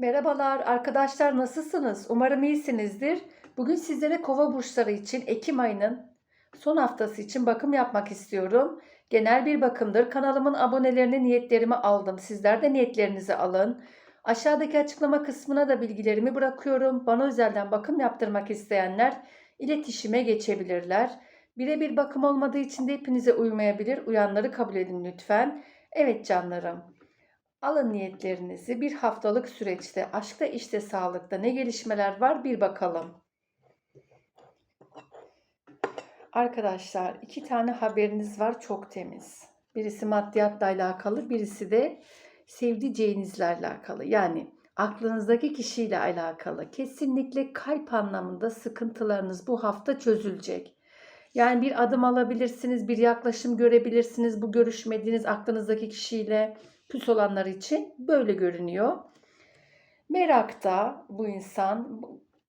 Merhabalar arkadaşlar nasılsınız? Umarım iyisinizdir. Bugün sizlere kova burçları için Ekim ayının son haftası için bakım yapmak istiyorum. Genel bir bakımdır. Kanalımın abonelerini niyetlerimi aldım. Sizler de niyetlerinizi alın. Aşağıdaki açıklama kısmına da bilgilerimi bırakıyorum. Bana özelden bakım yaptırmak isteyenler iletişime geçebilirler. Birebir bakım olmadığı için de hepinize uymayabilir. Uyanları kabul edin lütfen. Evet canlarım. Alın niyetlerinizi bir haftalık süreçte aşkta işte sağlıkta ne gelişmeler var bir bakalım. Arkadaşlar iki tane haberiniz var çok temiz. Birisi maddiyatla alakalı birisi de sevdiceğinizle alakalı. Yani aklınızdaki kişiyle alakalı. Kesinlikle kalp anlamında sıkıntılarınız bu hafta çözülecek. Yani bir adım alabilirsiniz, bir yaklaşım görebilirsiniz bu görüşmediğiniz aklınızdaki kişiyle küs olanlar için böyle görünüyor. Merakta bu insan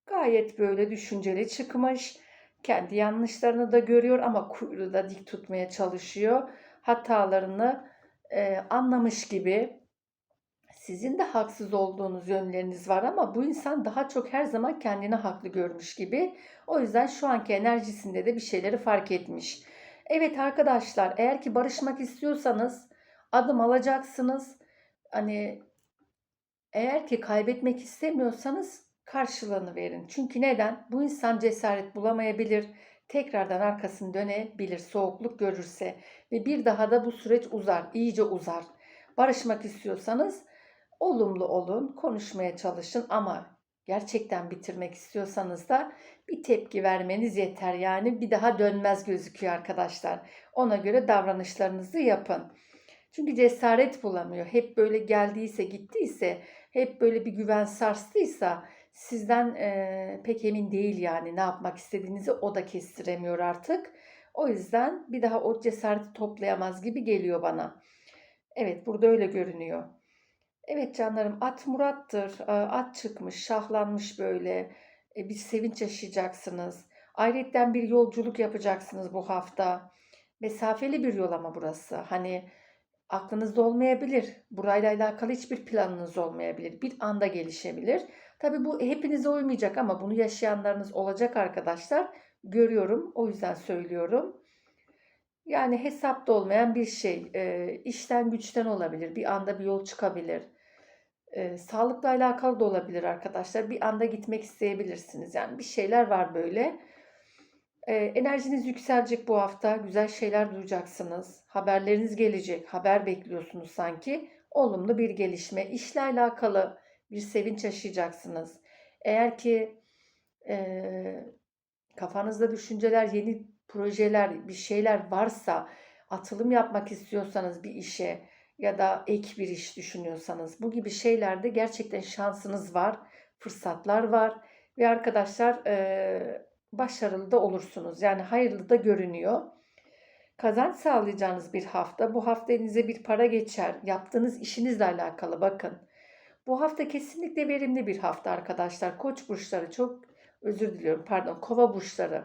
gayet böyle düşünceli çıkmış. Kendi yanlışlarını da görüyor ama kuyruğu da dik tutmaya çalışıyor. Hatalarını e, anlamış gibi. Sizin de haksız olduğunuz yönleriniz var ama bu insan daha çok her zaman kendini haklı görmüş gibi. O yüzden şu anki enerjisinde de bir şeyleri fark etmiş. Evet arkadaşlar eğer ki barışmak istiyorsanız adım alacaksınız. Hani eğer ki kaybetmek istemiyorsanız karşılığını verin. Çünkü neden? Bu insan cesaret bulamayabilir. Tekrardan arkasını dönebilir soğukluk görürse ve bir daha da bu süreç uzar, iyice uzar. Barışmak istiyorsanız olumlu olun, konuşmaya çalışın ama gerçekten bitirmek istiyorsanız da bir tepki vermeniz yeter. Yani bir daha dönmez gözüküyor arkadaşlar. Ona göre davranışlarınızı yapın. Çünkü cesaret bulamıyor. Hep böyle geldiyse, gittiyse, hep böyle bir güven sarstıysa sizden e, pek emin değil yani ne yapmak istediğinizi o da kestiremiyor artık. O yüzden bir daha o cesareti toplayamaz gibi geliyor bana. Evet burada öyle görünüyor. Evet canlarım at Murat'tır. At çıkmış, şahlanmış böyle. E, bir sevinç yaşayacaksınız. Ayrıca bir yolculuk yapacaksınız bu hafta. Mesafeli bir yol ama burası. Hani aklınızda olmayabilir. Burayla alakalı hiçbir planınız olmayabilir. Bir anda gelişebilir. Tabi bu hepinize uymayacak ama bunu yaşayanlarınız olacak arkadaşlar. Görüyorum. O yüzden söylüyorum. Yani hesapta olmayan bir şey. E, işten güçten olabilir. Bir anda bir yol çıkabilir. E, sağlıkla alakalı da olabilir arkadaşlar. Bir anda gitmek isteyebilirsiniz. Yani bir şeyler var böyle. E, enerjiniz yükselecek bu hafta. Güzel şeyler duyacaksınız. Haberleriniz gelecek. Haber bekliyorsunuz sanki. Olumlu bir gelişme. İşle alakalı bir sevinç yaşayacaksınız. Eğer ki e, kafanızda düşünceler, yeni projeler, bir şeyler varsa, atılım yapmak istiyorsanız bir işe ya da ek bir iş düşünüyorsanız bu gibi şeylerde gerçekten şansınız var, fırsatlar var ve arkadaşlar e, başarılı da olursunuz. Yani hayırlı da görünüyor. Kazanç sağlayacağınız bir hafta. Bu hafta elinize bir para geçer. Yaptığınız işinizle alakalı bakın. Bu hafta kesinlikle verimli bir hafta arkadaşlar. Koç burçları çok özür diliyorum pardon kova burçları.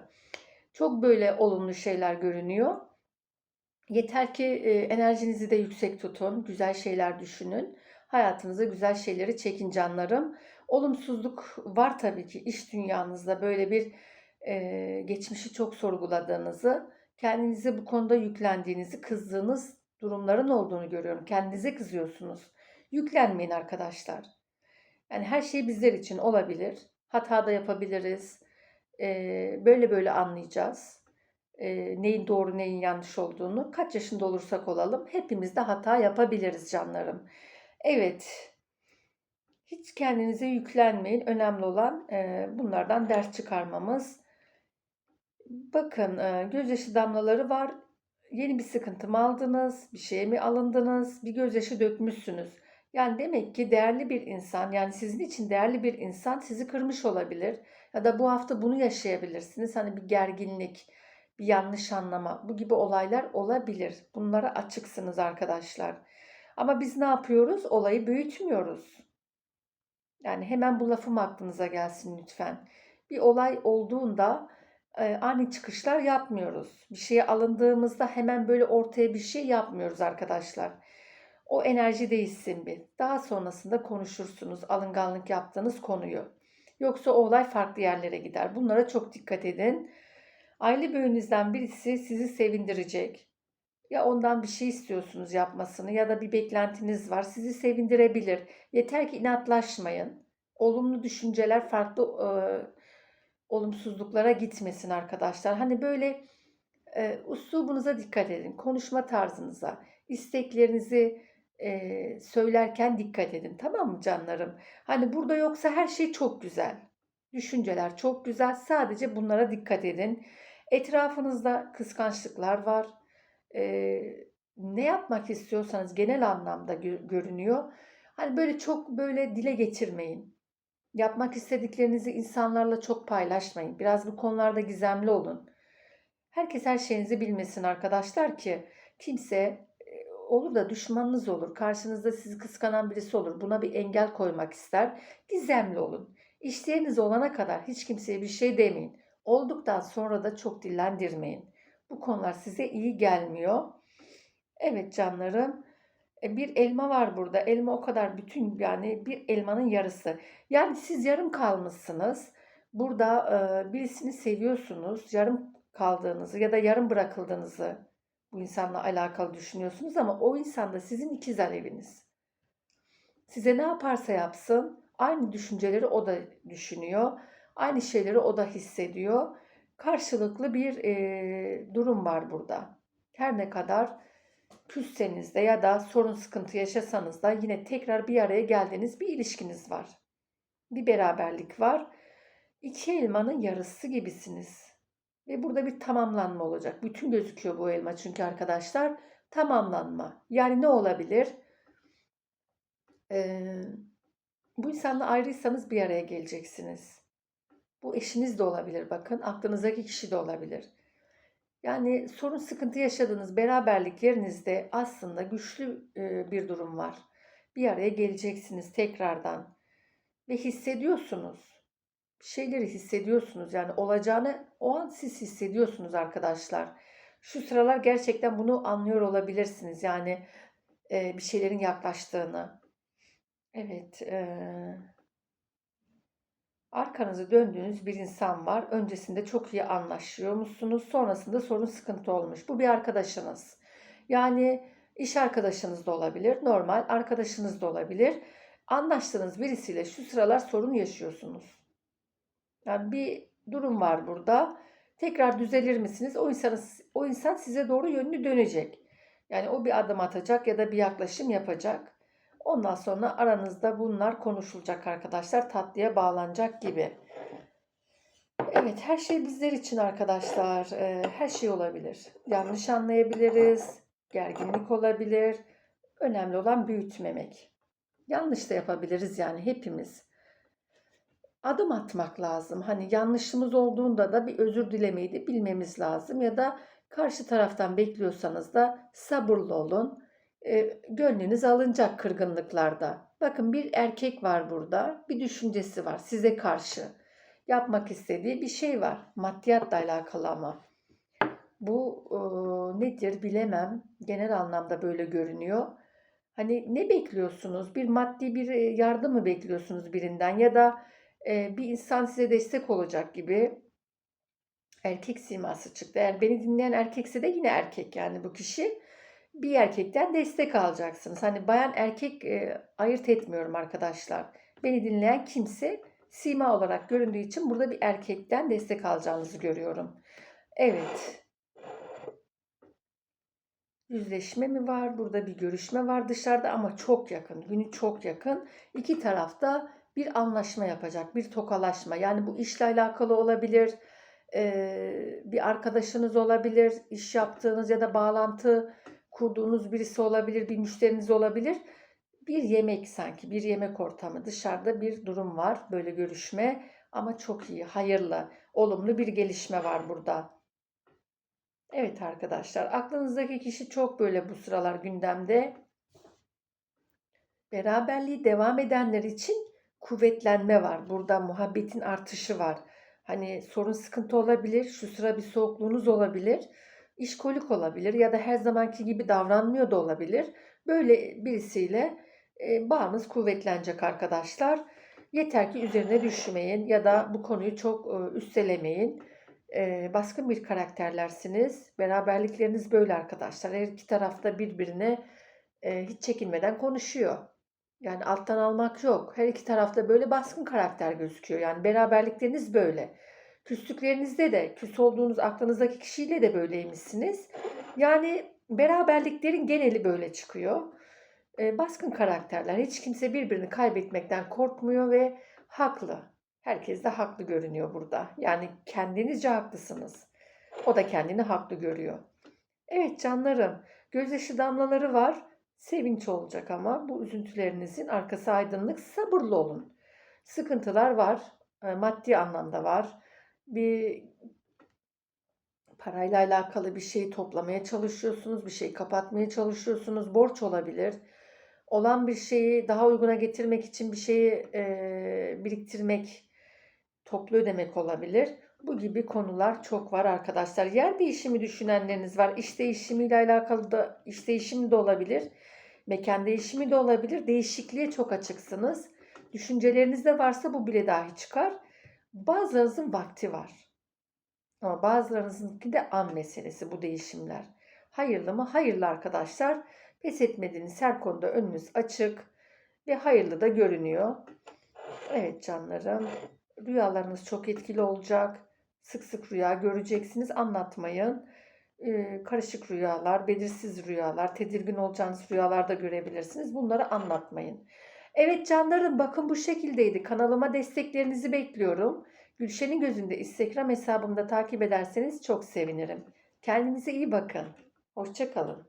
Çok böyle olumlu şeyler görünüyor. Yeter ki e, enerjinizi de yüksek tutun. Güzel şeyler düşünün. Hayatınıza güzel şeyleri çekin canlarım. Olumsuzluk var tabii ki iş dünyanızda böyle bir geçmişi çok sorguladığınızı, kendinize bu konuda yüklendiğinizi, kızdığınız durumların olduğunu görüyorum. Kendinize kızıyorsunuz. Yüklenmeyin arkadaşlar. Yani her şey bizler için olabilir. Hata da yapabiliriz. Böyle böyle anlayacağız. Neyin doğru neyin yanlış olduğunu. Kaç yaşında olursak olalım hepimiz de hata yapabiliriz canlarım. Evet. Hiç kendinize yüklenmeyin. Önemli olan bunlardan ders çıkarmamız. Bakın e, gözyaşı damlaları var. Yeni bir sıkıntı mı aldınız? Bir şeye mi alındınız? Bir gözyaşı dökmüşsünüz. Yani demek ki değerli bir insan, yani sizin için değerli bir insan sizi kırmış olabilir. Ya da bu hafta bunu yaşayabilirsiniz. Hani bir gerginlik, bir yanlış anlama, bu gibi olaylar olabilir. Bunlara açıksınız arkadaşlar. Ama biz ne yapıyoruz? Olayı büyütmüyoruz. Yani hemen bu lafım aklınıza gelsin lütfen. Bir olay olduğunda ani çıkışlar yapmıyoruz. Bir şeye alındığımızda hemen böyle ortaya bir şey yapmıyoruz arkadaşlar. O enerji değişsin bir. Daha sonrasında konuşursunuz alınganlık yaptığınız konuyu. Yoksa o olay farklı yerlere gider. Bunlara çok dikkat edin. Aile büyüğünüzden birisi sizi sevindirecek. Ya ondan bir şey istiyorsunuz yapmasını ya da bir beklentiniz var. Sizi sevindirebilir. Yeter ki inatlaşmayın. Olumlu düşünceler farklı e, olumsuzluklara gitmesin arkadaşlar. Hani böyle e, uslubunuza dikkat edin. Konuşma tarzınıza, isteklerinizi e, söylerken dikkat edin. Tamam mı canlarım? Hani burada yoksa her şey çok güzel. Düşünceler çok güzel. Sadece bunlara dikkat edin. Etrafınızda kıskançlıklar var. E, ne yapmak istiyorsanız genel anlamda gö- görünüyor. Hani böyle çok böyle dile getirmeyin. Yapmak istediklerinizi insanlarla çok paylaşmayın. Biraz bu konularda gizemli olun. Herkes her şeyinizi bilmesin arkadaşlar ki kimse e, olur da düşmanınız olur. Karşınızda sizi kıskanan birisi olur. Buna bir engel koymak ister. Gizemli olun. İşleriniz olana kadar hiç kimseye bir şey demeyin. Olduktan sonra da çok dillendirmeyin. Bu konular size iyi gelmiyor. Evet canlarım. E, Bir elma var burada. Elma o kadar bütün yani bir elmanın yarısı. Yani siz yarım kalmışsınız. Burada e, birisini seviyorsunuz. Yarım kaldığınızı ya da yarım bırakıldığınızı bu insanla alakalı düşünüyorsunuz ama o insan da sizin ikiz aleviniz. Size ne yaparsa yapsın aynı düşünceleri o da düşünüyor. Aynı şeyleri o da hissediyor. Karşılıklı bir e, durum var burada. Her ne kadar küsseniz de ya da sorun sıkıntı yaşasanız da yine tekrar bir araya geldiğiniz bir ilişkiniz var. Bir beraberlik var. İki elmanın yarısı gibisiniz. Ve burada bir tamamlanma olacak. Bütün gözüküyor bu elma çünkü arkadaşlar. Tamamlanma. Yani ne olabilir? Ee, bu insanla ayrıysanız bir araya geleceksiniz. Bu eşiniz de olabilir bakın. Aklınızdaki kişi de olabilir. Yani sorun sıkıntı yaşadığınız beraberlik yerinizde aslında güçlü e, bir durum var. Bir araya geleceksiniz tekrardan. Ve hissediyorsunuz. Bir şeyleri hissediyorsunuz. Yani olacağını o an siz hissediyorsunuz arkadaşlar. Şu sıralar gerçekten bunu anlıyor olabilirsiniz. Yani e, bir şeylerin yaklaştığını. Evet. E, arkanızı döndüğünüz bir insan var. Öncesinde çok iyi anlaşıyor musunuz? Sonrasında sorun sıkıntı olmuş. Bu bir arkadaşınız. Yani iş arkadaşınız da olabilir. Normal arkadaşınız da olabilir. Anlaştığınız birisiyle şu sıralar sorun yaşıyorsunuz. Yani bir durum var burada. Tekrar düzelir misiniz? O insan, o insan size doğru yönünü dönecek. Yani o bir adım atacak ya da bir yaklaşım yapacak. Ondan sonra aranızda bunlar konuşulacak arkadaşlar. Tatlıya bağlanacak gibi. Evet her şey bizler için arkadaşlar. Ee, her şey olabilir. Yanlış anlayabiliriz. Gerginlik olabilir. Önemli olan büyütmemek. Yanlış da yapabiliriz yani hepimiz. Adım atmak lazım. Hani yanlışımız olduğunda da bir özür dilemeyi de bilmemiz lazım. Ya da karşı taraftan bekliyorsanız da sabırlı olun e, gönlünüz alınacak kırgınlıklarda. Bakın bir erkek var burada, bir düşüncesi var size karşı. Yapmak istediği bir şey var. Maddiyatla alakalı ama. Bu e, nedir bilemem. Genel anlamda böyle görünüyor. Hani ne bekliyorsunuz? Bir maddi bir yardım mı bekliyorsunuz birinden ya da e, bir insan size destek olacak gibi erkek siması çıktı. Eğer beni dinleyen erkekse de yine erkek yani bu kişi bir erkekten destek alacaksınız. Hani bayan erkek e, ayırt etmiyorum arkadaşlar. Beni dinleyen kimse sima olarak göründüğü için burada bir erkekten destek alacağınızı görüyorum. Evet. Yüzleşme mi var? Burada bir görüşme var dışarıda ama çok yakın. Günü çok yakın. İki tarafta bir anlaşma yapacak. Bir tokalaşma. Yani bu işle alakalı olabilir. Ee, bir arkadaşınız olabilir. iş yaptığınız ya da bağlantı kurduğunuz birisi olabilir, bir müşteriniz olabilir. Bir yemek sanki, bir yemek ortamı. Dışarıda bir durum var, böyle görüşme ama çok iyi, hayırlı, olumlu bir gelişme var burada. Evet arkadaşlar, aklınızdaki kişi çok böyle bu sıralar gündemde. Beraberliği devam edenler için kuvvetlenme var. Burada muhabbetin artışı var. Hani sorun sıkıntı olabilir, şu sıra bir soğukluğunuz olabilir işkolik olabilir ya da her zamanki gibi davranmıyor da olabilir. Böyle birisiyle e, bağınız kuvvetlenecek arkadaşlar. Yeter ki üzerine düşmeyin ya da bu konuyu çok e, üstelemeyin. E, baskın bir karakterlersiniz. Beraberlikleriniz böyle arkadaşlar. Her iki tarafta birbirine hiç çekinmeden konuşuyor. Yani alttan almak yok. Her iki tarafta böyle baskın karakter gözüküyor. Yani beraberlikleriniz böyle. Küslüklerinizde de küs olduğunuz aklınızdaki kişiyle de böyleymişsiniz. Yani beraberliklerin geneli böyle çıkıyor. E, baskın karakterler. Hiç kimse birbirini kaybetmekten korkmuyor ve haklı. Herkes de haklı görünüyor burada. Yani kendinizce haklısınız. O da kendini haklı görüyor. Evet canlarım, gözyaşı damlaları var. Sevinç olacak ama bu üzüntülerinizin arkası aydınlık. Sabırlı olun. Sıkıntılar var. e, Maddi anlamda var. Bir parayla alakalı bir şeyi toplamaya çalışıyorsunuz. Bir şeyi kapatmaya çalışıyorsunuz. Borç olabilir. Olan bir şeyi daha uyguna getirmek için bir şeyi e, biriktirmek, toplu ödemek olabilir. Bu gibi konular çok var arkadaşlar. Yer değişimi düşünenleriniz var. İş değişimiyle alakalı da iş değişimi de olabilir. Mekan değişimi de olabilir. Değişikliğe çok açıksınız. Düşüncelerinizde varsa bu bile dahi çıkar. Bazılarınızın vakti var. Ama bazılarınızınki de an meselesi bu değişimler. Hayırlı mı? Hayırlı arkadaşlar. Pes etmediğiniz her konuda önünüz açık ve hayırlı da görünüyor. Evet canlarım. Rüyalarınız çok etkili olacak. Sık sık rüya göreceksiniz. Anlatmayın. Ee, karışık rüyalar, belirsiz rüyalar, tedirgin olacağınız rüyalar da görebilirsiniz. Bunları anlatmayın. Evet canlarım bakın bu şekildeydi. Kanalıma desteklerinizi bekliyorum. Gülşen'in gözünde Instagram hesabımda takip ederseniz çok sevinirim. Kendinize iyi bakın. Hoşçakalın.